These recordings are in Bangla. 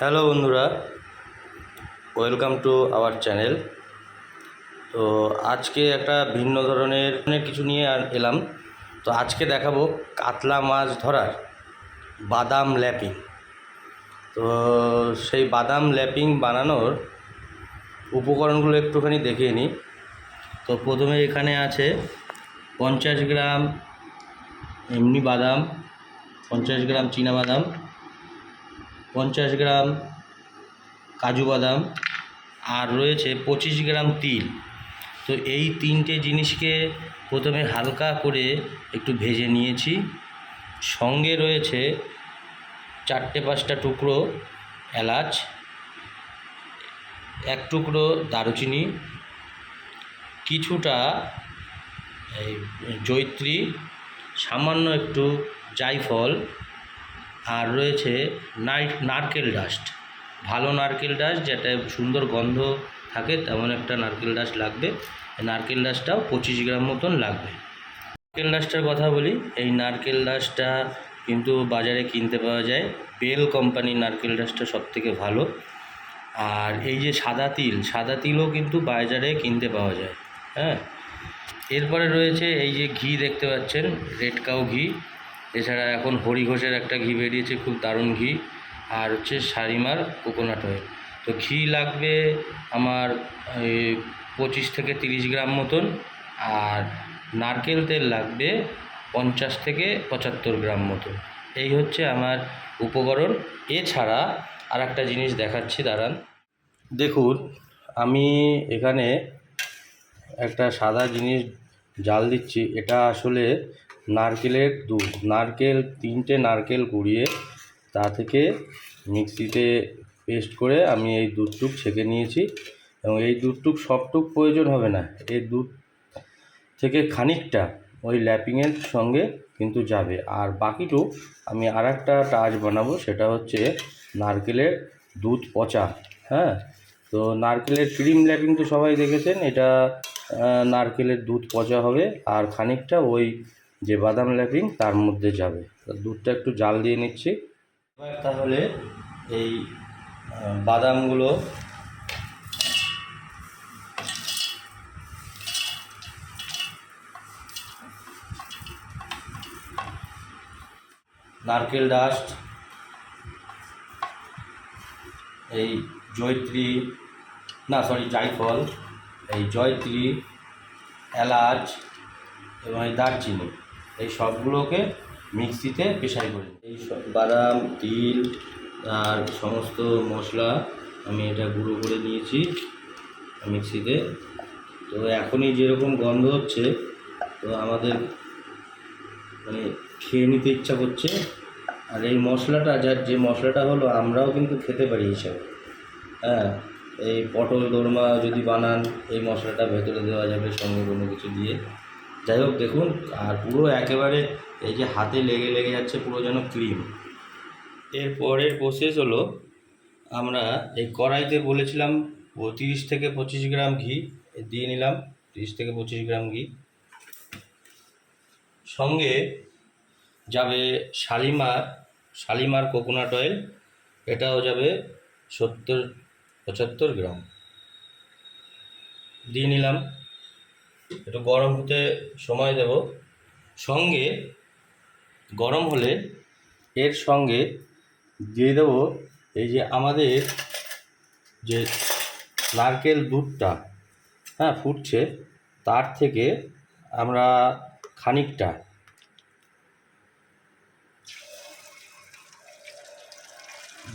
হ্যালো বন্ধুরা, ওয়েলকাম টু আওয়ার চ্যানেল। তো আজকে একটা ভিন্ন ধরনের কিছু নিয়ে এলাম। তো আজকে দেখাবো কাতলা মাছ ধরার বাদাম ল্যাপিং। তো সেই বাদাম ল্যাপিং বানানোর উপকরণগুলো একটুখানি দেখিয়ে নিই। তো প্রথমে এখানে আছে পঞ্চাশ গ্রাম এমনি বাদাম, পঞ্চাশ গ্রাম চীনা বাদাম পঞ্চাশ গ্রাম কাজু বাদাম আর রয়েছে পঁচিশ গ্রাম তিল। তো এই তিনটে জিনিসকে প্রথমে হালকা করে একটু ভেজে নিয়েছি। সঙ্গে রয়েছে চারটে পাঁচটা টুকরো এলাচ, এক টুকরো দারুচিনি, কিছুটা জৈত্রী সামান্য একটু জায়ফল আর রয়েছে নাইট নারকেল ডাস্ট। ভালো নারকেল ডাস্ট যেটা সুন্দর গন্ধ থাকে, তেমন একটা নারকেল ডাস্ট লাগবে। নারকেল ডাস্টটাও পঁচিশ গ্রাম মতন লাগবে। নারকেল ডাস্টটার কথা বলি, এই নারকেল ডাস্টটা কিন্তু বাজারে কিনতে পাওয়া যায়। বেল কোম্পানির নারকেল ডাস্টটা সবথেকে ভালো। আর এই যে সাদা তিল, সাদা তিলও কিন্তু বাজারে কিনতে পাওয়া যায়। হ্যাঁ? এরপরে রয়েছে এই যে ঘি দেখতে পাচ্ছেন, রেড কাউ ঘি। এছাড়া এখন হরি ঘোষের একটা ঘি বেরিয়েছে, খুব দারুণ ঘি। আর হচ্ছে শাড়িমার কোকোনাট অয়েল। তো ঘি লাগবে আমার পঁচিশ থেকে তিরিশ গ্রাম মতন। আর নারকেল তেল লাগবে পঞ্চাশ থেকে পঁচাত্তর গ্রাম মতন। এই হচ্ছে আমার উপকরণ। এছাড়া আর একটা জিনিস দেখাচ্ছি, দাঁড়ান। দেখুন, আমি এখানে একটা সাদা জিনিস জাল দিচ্ছি। এটা আসলে নারকেলের দুধ নারকেল তিনটে নারকেল কুড়িয়ে তা থেকে মিক্সিতে পেস্ট করে আমি এই দুধটুক ছেঁকে নিয়েছি এবং এই দুধটুক সবটুক প্রয়োজন হবে না। এই দুধ থেকে খানিকটা ওই ল্যাপিংয়ের সঙ্গে কিন্তু যাবে। আর বাকিটুক আমি আর একটা টাচ বানাবো, সেটা হচ্ছে নারকেলের দুধ পচা হ্যাঁ? তো নারকেলের ক্রিম ল্যাপিং তো সবাই দেখেছেন, এটা নারকেলের দুধ পচা হবে। আর খানিকটা ওই যে বাদাম ল্যাপিং তার মধ্যে যাবে। দুধটা একটু জাল দিয়ে নিচ্ছি। তাহলে এই বাদামগুলো নারকেল ডাস্ট, এই জয়ত্রী, না সরি জায়ফল, এই জয়ত্রী, এলাচ এবং এই দারচিনি। এই সবগুলোকে মিক্সিতে পেশাই করি। এই সব বাদাম, তিল আর সমস্ত মশলা আমি এটা গুঁড়ো করে নিয়েছি মিক্সিতে। তো এখনই যেরকম গন্ধ হচ্ছে, তো আমাদের মানে খেয়ে নিতে ইচ্ছা করছে। আর এই মশলাটা, যার যে মশলাটা হলো, আমরাও কিন্তু খেতে পারি হিসাবে হ্যাঁ এই পটল দোরমা যদি বানান, এই মশলাটা ভেতরে দেওয়া যাবে সঙ্গে কোনো কিছু দিয়ে। যাই হোক, দেখুন, আর পুরো একেবারে এই যে হাতে লেগে লেগে যাচ্ছে পুরো যেন ক্রিম। এর পরের প্রসেস হলো, আমরা এই কড়াইতে বলেছিলাম তিরিশ থেকে পঁচিশ গ্রাম ঘি দিয়ে নিলাম তিরিশ থেকে পঁচিশ গ্রাম ঘি। সঙ্গে যাবে শালিমার শালিমার কোকোনাট অয়েল এটাও যাবে সত্তর পঁচাত্তর গ্রাম। দিয়ে নিলাম একটু গরম হতে সময় দেব। সঙ্গে গরম হলে এর সঙ্গে দিয়ে দেব এই যে আমাদের যে নারকেল দুধটা হ্যাঁ ফুটছে, তার থেকে আমরা খানিকটা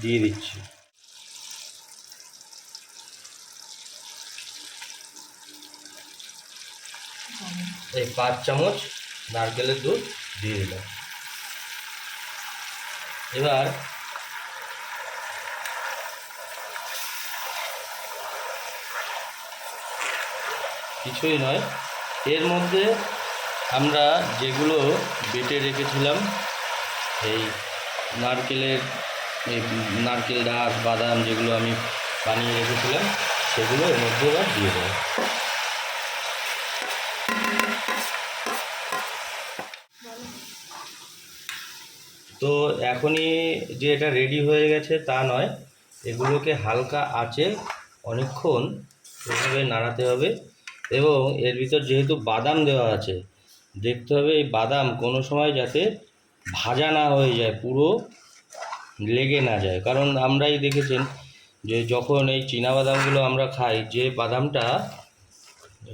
দিয়ে দিচ্ছি। এই পাঁচ চামচ নারকেলের দুধ দিয়ে দিলাম। এবার কিছুই নয়, এর মধ্যে আমরা যেগুলো বেটে রেখেছিলাম, এই নারকেলের, এই নারকেল ডাক বাদাম যেগুলো আমি বানিয়ে রেখেছিলাম, সেগুলো এর মধ্যে এবার দিয়ে দেবো। তো এখনই যে এটা রেডি হয়ে গেছে তা নয়, এগুলোকে হালকা আঁচে অনেকক্ষণ এভাবে নাড়াতে হবে এবং এর ভিতর যেহেতু বাদাম দেওয়া আছে, দেখতে হবে এই বাদাম কোনো সময় যাতে ভাজা না হয়ে যায়, পুরো লেগে না যায়। কারণ আমরাই দেখেছেন যে যখন এই বাদামগুলো আমরা খাই, যে বাদামটা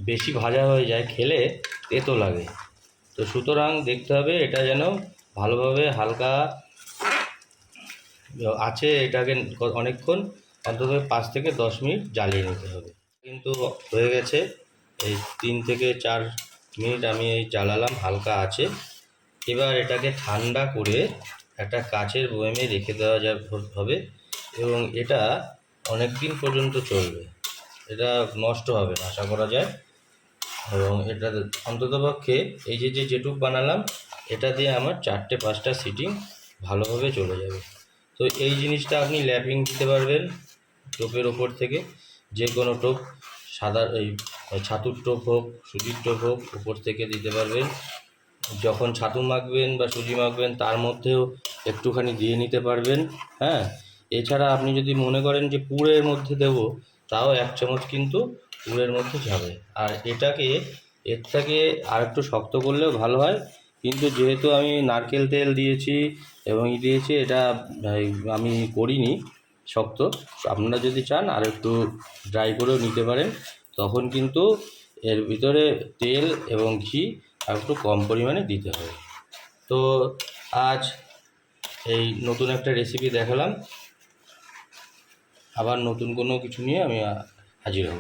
বেশি ভাজা হয়ে যায়, খেলে তেতো লাগে। তো সুতরাং দেখতে হবে এটা যেন ভালোভাবে হালকা আছে এটাকে অনেকক্ষণ, অন্তত পাঁচ থেকে দশ মিনিট জ্বালিয়ে নিতে হবে। কিন্তু হয়ে গেছে, এই তিন থেকে চার মিনিট আমি এই জ্বালালাম, হালকা আছে। এবার এটাকে ঠান্ডা করে একটা কাচের বয়ামে রেখে দেওয়া যা হবে এবং এটা অনেক দিন পর্যন্ত চলবে। এটা নষ্ট হবে আশা করা যায়। এবং এটা অন্ততপক্ষে এই যে যে যেটুক বানালাম এটা দিয়ে আমার চারটে পাঁচটা সিটিং ভালোভাবে চলে যাবে। তো এই জিনিসটা আপনি ল্যাপিং দিতে পারবেন টোপের ওপর থেকে। যে কোনো টোপ, সাদা এই ছাতুর টোপ হোক সুজির টোপ হোক, উপর থেকে দিতে পারবেন। যখন ছাতু মাখবেন বা সুজি মাখবেন, তার মধ্যেও একটুখানি দিয়ে নিতে পারবেন হ্যাঁ? এছাড়া আপনি যদি মনে করেন যে পুরের মধ্যে দেবো, তাও এক চামচ কিন্তু পুরের মধ্যে যাবে। আর এটাকে, এর থেকে আর একটু শক্ত করলেও ভালো হয়। কিন্তু যেহেতু আমি নারকেল তেল দিয়েছি এবং ই দিয়েছি, এটা আমি করিনি, শক্ত। আপনারা যদি চান আর একটু ড্রাই করেও নিতে পারেন, তখন কিন্তু এর ভিতরে তেল এবং ঘি আর একটু কম পরিমাণে দিতে হবে। তো আজ এই নতুন একটা রেসিপি দেখালাম। আবার নতুন কোনো কিছু নিয়ে আমি হাজির হব।